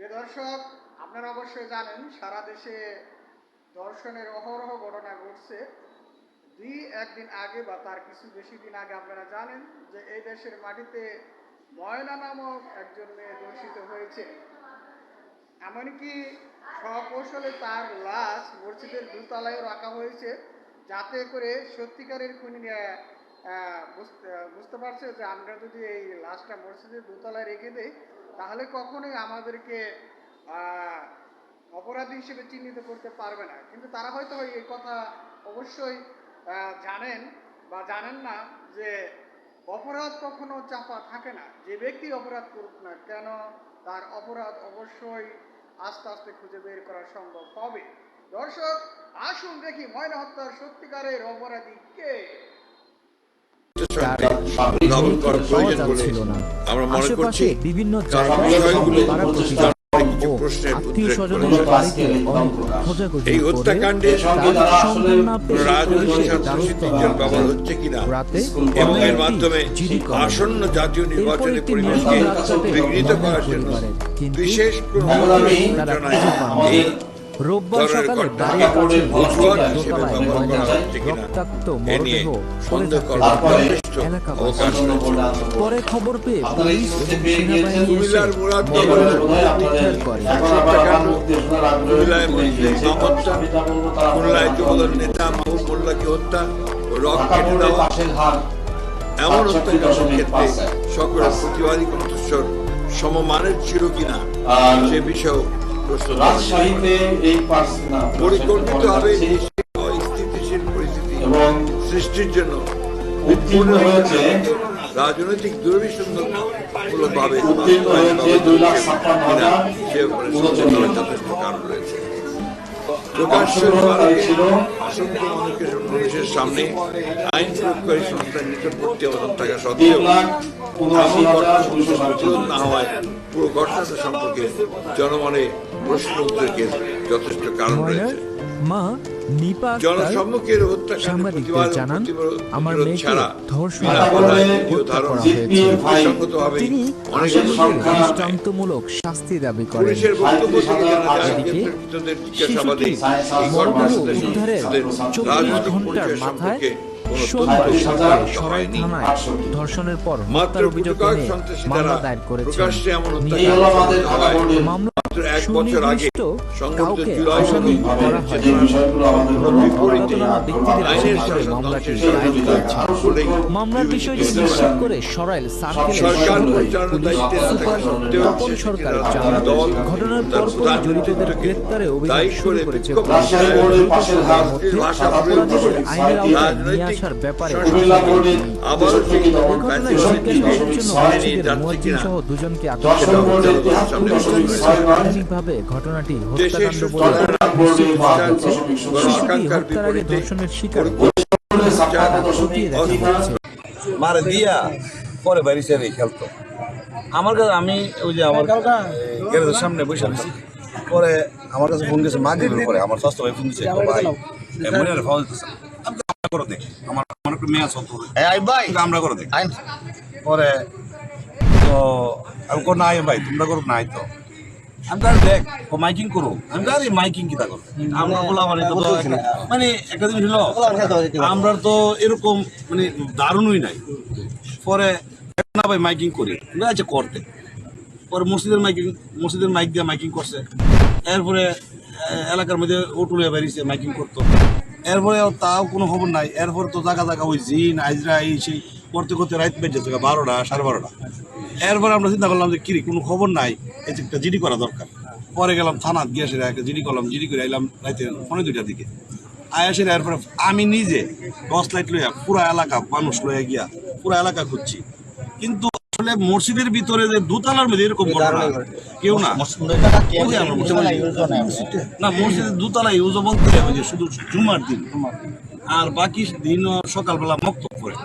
দর্শক, আপনারা অবশ্যই জানেন সারা দেশে দর্শনের অহরহ ঘটনা ঘটছে। দুই, একদিন আগে বা তার কিছু বেশি দিন আগে আপনারা জানেন যে এই দেশের মাটিতে ময়না নামক একজন মেয়ে দূষিত হয়েছে। এমনকি স্বকৌশলে তার লাশ মসজিদের দুতলায় রাখা হয়েছে, যাতে করে সত্যিকারের খুনি বুঝতে বুঝতে পারছে যে আমরা যদি এই লাশটা মসজিদের দুতলায় রেখে দিই তাহলে কখনোই আমাদেরকে অপরাধী হিসেবে চিহ্নিত করতে পারবে না। কিন্তু তারা হয়তো এই কথা অবশ্যই জানেন বা জানেন না যে অপরাধ কখনো চাপা থাকে না। যে ব্যক্তি অপরাধ করুক না কেন, তার অপরাধ অবশ্যই আস্তে আস্তে খুঁজে বের করা সম্ভব হবে। দর্শক, আসুন দেখি ময়না হত্যার সত্যিকারের অপরাধী কে? তার এর মাধ্যমে জিডি। আসন্ন জাতীয় নির্বাচনের পরিবেশকে বিঘ্নিত করার জন্য কিন্তু তারা। এই রোববার সকালে বাড়ির কাছে মসজিদের দোতলায় ব্যবহার করা ময়নার হচ্ছে কিনা রক্তাক্ত মরদেহ পড়ে থাকতে করার তারপরে যথেষ্ট এলাকাবাসী পরে খবর পেয়ে পুলিশ এবং সেনাবাহিনী এসে উদ্ধার করে খুলনায় যুবদল নেতা মাহবুব মোল্লাকে হত্যা রক কেটে দেওয়া এমন হত্যাকাণ্ডের ক্ষেত্রে সকলের প্রতিবাদী কণ্ঠস্বর সমমানের ছিল কিনা সে বিষয়েও হয়েছে। রাজশাহীতে এই না যাচ্ছে স্থিতিশীল পরিস্থিতি এবং সৃষ্টির জন্য উত্তীর্ণ হয়েছে রাজনৈতিক দুর্বিসন্ধমূলকভাবে উত্তীর্ণ হয়েছে দুই লাখ ছাপ্পান্ন হাজার সে ব্যাপারে উনচল্লিশ। সন্দেহ করার যথেষ্ট কারণ রয়েছে। প্রকাশ্য ছিল অসংখ্য মানুষের সামনে আইন প্রয়োগকারী সংস্থার নিকটবর্তী অবস্থান থাকা সত্ত্বেও উনআশি হাজার ঘটনা দুশো প্রতিরোধ না সাতচল্লিশ হওয়ায় পুরো ঘটনাটা সম্পর্কে জনমনে প্রশ্ন উদ্রেকের যথেষ্ট কারণ রয়েছে। মা নিপা জনসম্মুখের সাংবাদিকদের জানান আমার মেয়েকে ধর্ষণ তিনি দৃষ্টান্তমূলক শাস্তি দাবি করেন। এদিকে শিশুটি মরদেহ উদ্ধারের চব্বিশ ঘণ্টার মাথায় সোমবার সকালে সরাই থানায় ধর্ষণের পর মাত্র হত্যার অভিযোগ এনে মামলা দায়ের করেছেন মামলা এক বছর আগে সুনির্দিষ্ট সংগঠিত জুলাই মামলার বিষয়টি নিশ্চিত করে সরাইল সরকার তপন ঘটনার প্রধান জড়িতদের গ্রেপ্তারে অভিযান শুরু করেছে। আইনের আওতায় নিয়ে আসার ব্যাপারে সহ দুজনকে আটক করা বোর্ডের হয়েছে। দেশের আকাঙ্ক্ষার বিপরীতে মারে দিয়া পরে বাড়ি সেরে খেলতো। আমার কাছে আমি ওই যে আমার গ্যারেজের সামনে বসে আছি। পরে আমার কাছে ফোন গেছে মাগরিবের পরে আমার স্বাস্থ্য ভাই ফোন দিচ্ছে ভাই আমরা করে দেখি আমার আমার একটা মেয়ে আছে ভাই। আমরা করে দেখি পরে তো আমি কো নাই ভাই তোমরা করো নাই তো। আমি তাহলে দেখ ও মাইকিং করো আমি তো মাইকিং কি করো আমরা বলা মানে তো তো মানে একটা জিনিস হলো আমরা তো এরকম মানে দারুণই নাই পরে না ভাই মাইকিং করি না আচ্ছা করতে পরে মসজিদের মাইকিং মসজিদের মাইক দিয়ে মাইকিং করছে এরপরে এলাকার মধ্যে ওটুলে বেরিয়েছে মাইকিং করতো এরপরে তাও কোনো খবর নাই এরপরে তো জায়গা জায়গা ওই জিন আইজরা এই সেই করতে করতে রাত বেজে বারোটা সাড়ে বারোটা এরপরে আমরা চিন্তা করলাম যে কিরি কোনো খবর নাই যে একটা জিডি করা দরকার। পরে গেলাম থানা গিয়ে সেটা একটা জিডি করলাম জিডি করে আইলাম রাতে পনেরো দুইটার দিকে। আয়া সেটা এরপরে আমি নিজে টর্চ লাইট লইয়া পুরা এলাকা মানুষ লইয়া গিয়া পুরা এলাকা খুঁজছি। কিন্তু আসলে মসজিদের ভিতরে যে দোতলার মধ্যে এরকম ঘটনা কেউ না। না মসজিদের দোতলা ইউজ বলতে শুধু জুমার দিন। আর বাকি দিন সকালবেলা মক্তব করে